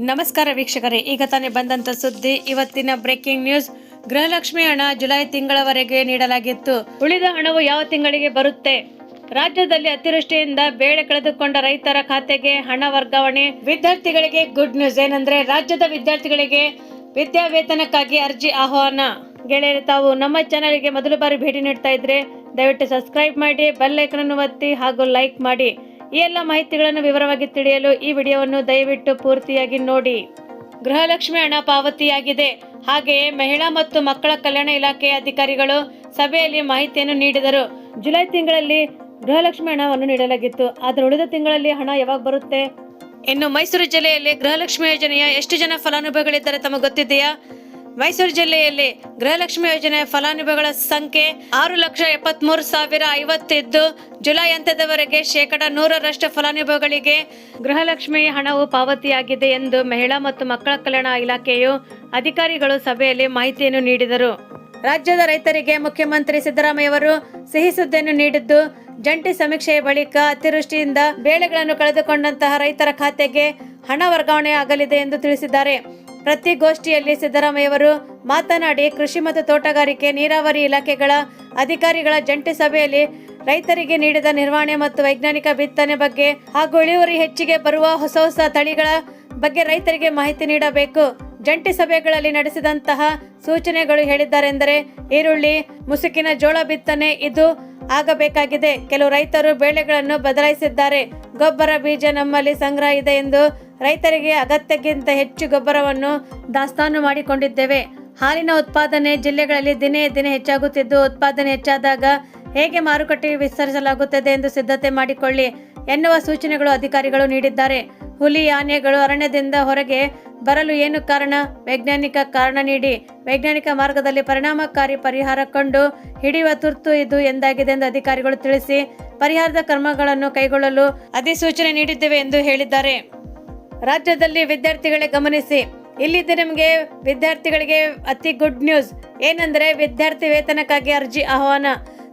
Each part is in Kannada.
ನಮಸ್ಕಾರ ವೀಕ್ಷಕರೇ, ಈಗ ತಾನೇ ಬಂದಂತ ಸುದ್ದಿ. ಇವತ್ತಿನ ಬ್ರೇಕಿಂಗ್ ನ್ಯೂಸ್ ಗೃಹಲಕ್ಷ್ಮಿ ಹಣ ಜುಲೈ ತಿಂಗಳವರೆಗೆ ನೀಡಲಾಗಿತ್ತು. ಉಳಿದ ಹಣವು ಯಾವ ತಿಂಗಳಿಗೆ ಬರುತ್ತೆ? ರಾಜ್ಯದಲ್ಲಿ ಅತಿವೃಷ್ಟಿಯಿಂದ ಬೇಳೆ ಕಳೆದುಕೊಂಡ ರೈತರ ಖಾತೆಗೆ ಹಣ ವರ್ಗಾವಣೆ. ವಿದ್ಯಾರ್ಥಿಗಳಿಗೆ ಗುಡ್ ನ್ಯೂಸ್ ಏನಂದ್ರೆ, ರಾಜ್ಯದ ವಿದ್ಯಾರ್ಥಿಗಳಿಗೆ ವಿದ್ಯಾವೇತನಕ್ಕಾಗಿ ಅರ್ಜಿ ಆಹ್ವಾನ. ಗೆಳೆಯರು, ತಾವು ನಮ್ಮ ಚಾನಲ್ಗೆ ಮೊದಲು ಬಾರಿ ಭೇಟಿ ನೀಡ್ತಾ ಇದ್ರೆ ದಯವಿಟ್ಟು ಸಬ್ಸ್ಕ್ರೈಬ್ ಮಾಡಿ ಬೆಲ್ ಐಕನ್ ಒತ್ತಿ ಹಾಗೂ ಲೈಕ್ ಮಾಡಿ. ಈ ಎಲ್ಲ ಮಾಹಿತಿಗಳನ್ನು ವಿವರವಾಗಿ ತಿಳಿಯಲು ಈ ವಿಡಿಯೋವನ್ನು ದಯವಿಟ್ಟು ಪೂರ್ತಿಯಾಗಿ ನೋಡಿ. ಗೃಹಲಕ್ಷ್ಮಿ ಹಣ ಪಾವತಿಯಾಗಿದೆ. ಹಾಗೆಯೇ ಮಹಿಳಾ ಮತ್ತು ಮಕ್ಕಳ ಕಲ್ಯಾಣ ಇಲಾಖೆಯ ಅಧಿಕಾರಿಗಳು ಸಭೆಯಲ್ಲಿ ಮಾಹಿತಿಯನ್ನು ನೀಡಿದರು. ಜುಲೈ ತಿಂಗಳಲ್ಲಿ ಗೃಹಲಕ್ಷ್ಮಿ ಹಣವನ್ನು ನೀಡಲಾಗಿತ್ತು. ಆದರೆ ಉಳಿದ ತಿಂಗಳಲ್ಲಿ ಹಣ ಯಾವಾಗ ಬರುತ್ತೆ? ಇನ್ನು ಮೈಸೂರು ಜಿಲ್ಲೆಯಲ್ಲಿ ಗೃಹಲಕ್ಷ್ಮಿ ಯೋಜನೆಯ ಎಷ್ಟು ಜನ ಫಲಾನುಭವಿಗಳಿದ್ದಾರೆ ತಮಗೆ ಗೊತ್ತಿದೆಯಾ? ಮೈಸೂರು ಜಿಲ್ಲೆಯಲ್ಲಿ ಗೃಹಲಕ್ಷ್ಮಿ ಯೋಜನೆ ಫಲಾನುಭವಿಗಳ ಸಂಖ್ಯೆ ಆರು ಲಕ್ಷ ಎಪ್ಪತ್ಮೂರು ಸಾವಿರ ಐವತ್ತಿದ್ದು, ಜುಲೈ ಅಂತ್ಯದವರೆಗೆ ಶೇಕಡ ನೂರರಷ್ಟು ಫಲಾನುಭವಿಗಳಿಗೆ ಗೃಹಲಕ್ಷ್ಮಿ ಹಣವು ಪಾವತಿಯಾಗಿದೆ ಎಂದು ಮಹಿಳಾ ಮತ್ತು ಮಕ್ಕಳ ಕಲ್ಯಾಣ ಇಲಾಖೆಯು ಅಧಿಕಾರಿಗಳು ಸಭೆಯಲ್ಲಿ ಮಾಹಿತಿಯನ್ನು ನೀಡಿದರು. ರಾಜ್ಯದ ರೈತರಿಗೆ ಮುಖ್ಯಮಂತ್ರಿ ಸಿದ್ದರಾಮಯ್ಯವರು ಸಿಹಿ ಸುದ್ದಿಯನ್ನು ನೀಡಿದ್ದು, ಜಂಟಿ ಸಮೀಕ್ಷೆಯ ಬಳಿಕ ಅತಿವೃಷ್ಟಿಯಿಂದ ಬೆಳೆಗಳನ್ನು ಕಳೆದುಕೊಂಡಂತಹ ರೈತರ ಖಾತೆಗೆ ಹಣ ವರ್ಗಾವಣೆ ಆಗಲಿದೆ ಎಂದು ತಿಳಿಸಿದ್ದಾರೆ. ಪ್ರತಿ ಗೋಷ್ಠಿಯಲ್ಲಿ ಸಿದ್ದರಾಮಯ್ಯವರು ಮಾತನಾಡಿ ಕೃಷಿ ಮತ್ತು ತೋಟಗಾರಿಕೆ, ನೀರಾವರಿ ಇಲಾಖೆಗಳ ಅಧಿಕಾರಿಗಳ ಜಂಟಿ ಸಭೆಯಲ್ಲಿ ರೈತರಿಗೆ ನೀಡಿದ ನಿರ್ವಹಣೆ ಮತ್ತು ವೈಜ್ಞಾನಿಕ ಬಿತ್ತನೆ ಬಗ್ಗೆ ಹಾಗೂ ಇಳುವರಿ ಹೆಚ್ಚಿಗೆ ಬರುವ ಹೊಸ ಹೊಸ ತಳಿಗಳ ಬಗ್ಗೆ ರೈತರಿಗೆ ಮಾಹಿತಿ ನೀಡಬೇಕು. ಜಂಟಿ ಸಭೆಗಳಲ್ಲಿ ನಡೆಸಿದಂತಹ ಸೂಚನೆಗಳು ಹೇಳಿದ್ದಾರೆಂದರೆ ಈರುಳ್ಳಿ, ಮುಸುಕಿನ ಜೋಳ ಬಿತ್ತನೆ, ಇದು ಆಗಬೇಕಾಗಿದೆ. ಕೆಲವು ರೈತರು ಬೆಳೆಗಳನ್ನು ಬದಲಾಯಿಸಿದ್ದಾರೆ. ಗೊಬ್ಬರ ಬೀಜ ನಮ್ಮಲ್ಲಿ ಸಂಗ್ರಹ ಇದೆ ಎಂದು ರೈತರಿಗೆ ಅಗತ್ಯಕ್ಕಿಂತ ಹೆಚ್ಚು ಗೊಬ್ಬರವನ್ನು ದಾಸ್ತಾನು ಮಾಡಿಕೊಂಡಿದ್ದೇವೆ. ಹಾಲಿನ ಉತ್ಪಾದನೆ ಜಿಲ್ಲೆಗಳಲ್ಲಿ ದಿನೇ ದಿನೇ ಹೆಚ್ಚಾಗುತ್ತಿದ್ದು, ಉತ್ಪಾದನೆ ಹೆಚ್ಚಾದಾಗ ಹೇಗೆ ಮಾರುಕಟ್ಟೆಗೆ ವಿಸ್ತರಿಸಲಾಗುತ್ತದೆ ಎಂದು ಸಿದ್ಧತೆ ಮಾಡಿಕೊಳ್ಳಿ ಎನ್ನುವ ಸೂಚನೆಗಳು ಅಧಿಕಾರಿಗಳು ನೀಡಿದ್ದಾರೆ. ಹುಲಿ, ಆನೆಗಳು ಅರಣ್ಯದಿಂದ ಹೊರಗೆ ಬರಲು ಏನು ಕಾರಣ? ವೈಜ್ಞಾನಿಕ ಕಾರಣ ನೀಡಿ ವೈಜ್ಞಾನಿಕ ಮಾರ್ಗದಲ್ಲಿ ಪರಿಣಾಮಕಾರಿ ಪರಿಹಾರ ಕಂಡು ಹಿಡಿಯುವ ತುರ್ತು ಇದು ಎಂದಾಗಿದೆ ಎಂದು ಅಧಿಕಾರಿಗಳು ತಿಳಿಸಿ ಪರಿಹಾರದ ಕ್ರಮಗಳನ್ನು ಕೈಗೊಳ್ಳಲು ಅಧಿಸೂಚನೆ ನೀಡಿದ್ದೇವೆ ಎಂದು ಹೇಳಿದ್ದಾರೆ. ರಾಜ್ಯದಲ್ಲಿ ವಿದ್ಯಾರ್ಥಿಗಳೇ ಗಮನಿಸಿ, ಇಲ್ಲಿದ್ದು ನಿಮಗೆ ವಿದ್ಯಾರ್ಥಿಗಳಿಗೆ ಅತಿ ಗುಡ್ ನ್ಯೂಸ್. ಏನಂದ್ರೆ ವಿದ್ಯಾರ್ಥಿ ವೇತನಕ್ಕಾಗಿ ಅರ್ಜಿ ಆಹ್ವಾನ.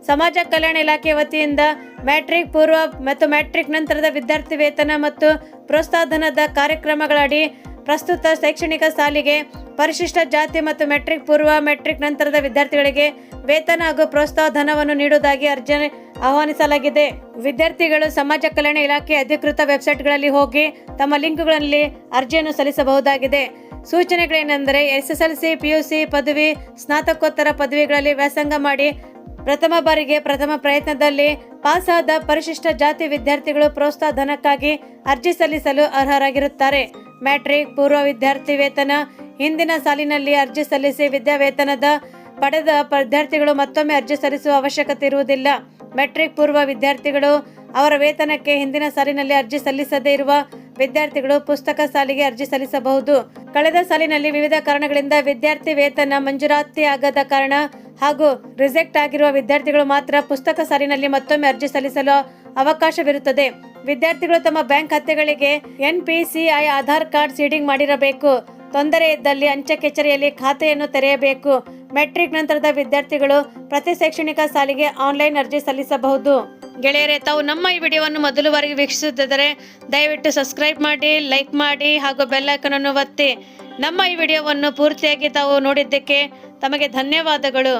ಸಮಾಜ ಕಲ್ಯಾಣ ಇಲಾಖೆ ವತಿಯಿಂದ ಮ್ಯಾಟ್ರಿಕ್ ಪೂರ್ವ ಮತ್ತು ಮ್ಯಾಟ್ರಿಕ್ ನಂತರದ ವಿದ್ಯಾರ್ಥಿ ವೇತನ ಮತ್ತು ಪ್ರೋತ್ಸಾಹಧನದ ಕಾರ್ಯಕ್ರಮಗಳಡಿ ಪ್ರಸ್ತುತ ಶೈಕ್ಷಣಿಕ ಸಾಲಿಗೆ ಪರಿಶಿಷ್ಟ ಜಾತಿ ಮತ್ತು ಮೆಟ್ರಿಕ್ ಪೂರ್ವ ಮೆಟ್ರಿಕ್ ನಂತರದ ವಿದ್ಯಾರ್ಥಿಗಳಿಗೆ ವೇತನ ಹಾಗೂ ಪ್ರೋತ್ಸಾಹ ಧನವನ್ನು ನೀಡುವುದಾಗಿ ಅರ್ಜಿ ಆಹ್ವಾನಿಸಲಾಗಿದೆ. ವಿದ್ಯಾರ್ಥಿಗಳು ಸಮಾಜ ಕಲ್ಯಾಣ ಇಲಾಖೆ ಅಧಿಕೃತ ವೆಬ್ಸೈಟ್ಗಳಲ್ಲಿ ಹೋಗಿ ತಮ್ಮ ಲಿಂಕ್ಗಳಲ್ಲಿ ಅರ್ಜಿಯನ್ನು ಸಲ್ಲಿಸಬಹುದಾಗಿದೆ. ಸೂಚನೆಗಳೇನೆಂದರೆ S S L C P U C ಪದವಿ, ಸ್ನಾತಕೋತ್ತರ ಪದವಿಗಳಲ್ಲಿ ವ್ಯಾಸಂಗ ಮಾಡಿ ಪ್ರಥಮ ಬಾರಿಗೆ ಪ್ರಥಮ ಪ್ರಯತ್ನದಲ್ಲಿ ಪಾಸಾದ ಪರಿಶಿಷ್ಟ ಜಾತಿ ವಿದ್ಯಾರ್ಥಿಗಳು ಪ್ರೋತ್ಸಾಹಧನಕ್ಕಾಗಿ ಅರ್ಜಿ ಸಲ್ಲಿಸಲು ಅರ್ಹರಾಗಿರುತ್ತಾರೆ. ಮ್ಯಾಟ್ರಿಕ್ ಪೂರ್ವ ವಿದ್ಯಾರ್ಥಿ ವೇತನ, ಹಿಂದಿನ ಸಾಲಿನಲ್ಲಿ ಅರ್ಜಿ ಸಲ್ಲಿಸಿ ವಿದ್ಯಾವೇತನದ ಪಡೆದ ವಿದ್ಯಾರ್ಥಿಗಳು ಮತ್ತೊಮ್ಮೆ ಅರ್ಜಿ ಸಲ್ಲಿಸುವ ಅವಶ್ಯಕತೆ ಇರುವುದಿಲ್ಲ. ಮೆಟ್ರಿಕ್ ಪೂರ್ವ ವಿದ್ಯಾರ್ಥಿಗಳು ಅವರ ವೇತನಕ್ಕೆ ಹಿಂದಿನ ಸಾಲಿನಲ್ಲಿ ಅರ್ಜಿ ಸಲ್ಲಿಸದೇ ಇರುವ ವಿದ್ಯಾರ್ಥಿಗಳು ಪುಸ್ತಕ ಸಾಲಿಗೆ ಅರ್ಜಿ ಸಲ್ಲಿಸಬಹುದು. ಕಳೆದ ಸಾಲಿನಲ್ಲಿ ವಿವಿಧ ಕಾರಣಗಳಿಂದ ವಿದ್ಯಾರ್ಥಿ ವೇತನ ಮಂಜೂರಾತಿ ಆಗದ ಕಾರಣ ಹಾಗೂ ರಿಜೆಕ್ಟ್ ಆಗಿರುವ ವಿದ್ಯಾರ್ಥಿಗಳು ಮಾತ್ರ ಪುಸ್ತಕ ಸಾಲಿನಲ್ಲಿ ಮತ್ತೊಮ್ಮೆ ಅರ್ಜಿ ಸಲ್ಲಿಸಲು ಅವಕಾಶವಿರುತ್ತದೆ. ವಿದ್ಯಾರ್ಥಿಗಳು ತಮ್ಮ ಬ್ಯಾಂಕ್ ಖಾತೆಗಳಿಗೆ ಎನ್ಪಿಸಿಐ ಆಧಾರ್ ಕಾರ್ಡ್ ಸೀಡಿಂಗ್ ಮಾಡಿರಬೇಕು. ತೊಂದರೆ ಇದ್ದಲ್ಲಿ ಅಂಚೆ ಕಚೇರಿಯಲ್ಲಿ ಖಾತೆಯನ್ನು ತೆರೆಯಬೇಕು. ಮೆಟ್ರಿಕ್ ನಂತರದ ವಿದ್ಯಾರ್ಥಿಗಳು ಪ್ರತಿ ಶೈಕ್ಷಣಿಕ ಸಾಲಿಗೆ ಆನ್ಲೈನ್ ಅರ್ಜಿ ಸಲ್ಲಿಸಬಹುದು. ಗೆಳೆಯರೇ, ತಾವು ನಮ್ಮ ಈ ವಿಡಿಯೋವನ್ನು ಮೊದಲು ಬಾರಿಗೆ ವೀಕ್ಷಿಸುತ್ತಿದ್ದರೆ ದಯವಿಟ್ಟು ಸಬ್ಸ್ಕ್ರೈಬ್ ಮಾಡಿ, ಲೈಕ್ ಮಾಡಿ ಹಾಗೂ ಬೆಲ್ ಐಕನ್ ಅನ್ನು ಒತ್ತಿ. ನಮ್ಮ ಈ ವಿಡಿಯೋವನ್ನು ಪೂರ್ತಿಯಾಗಿ ತಾವು ನೋಡಿದ್ದಕ್ಕೆ ತಮಗೆ ಧನ್ಯವಾದಗಳು.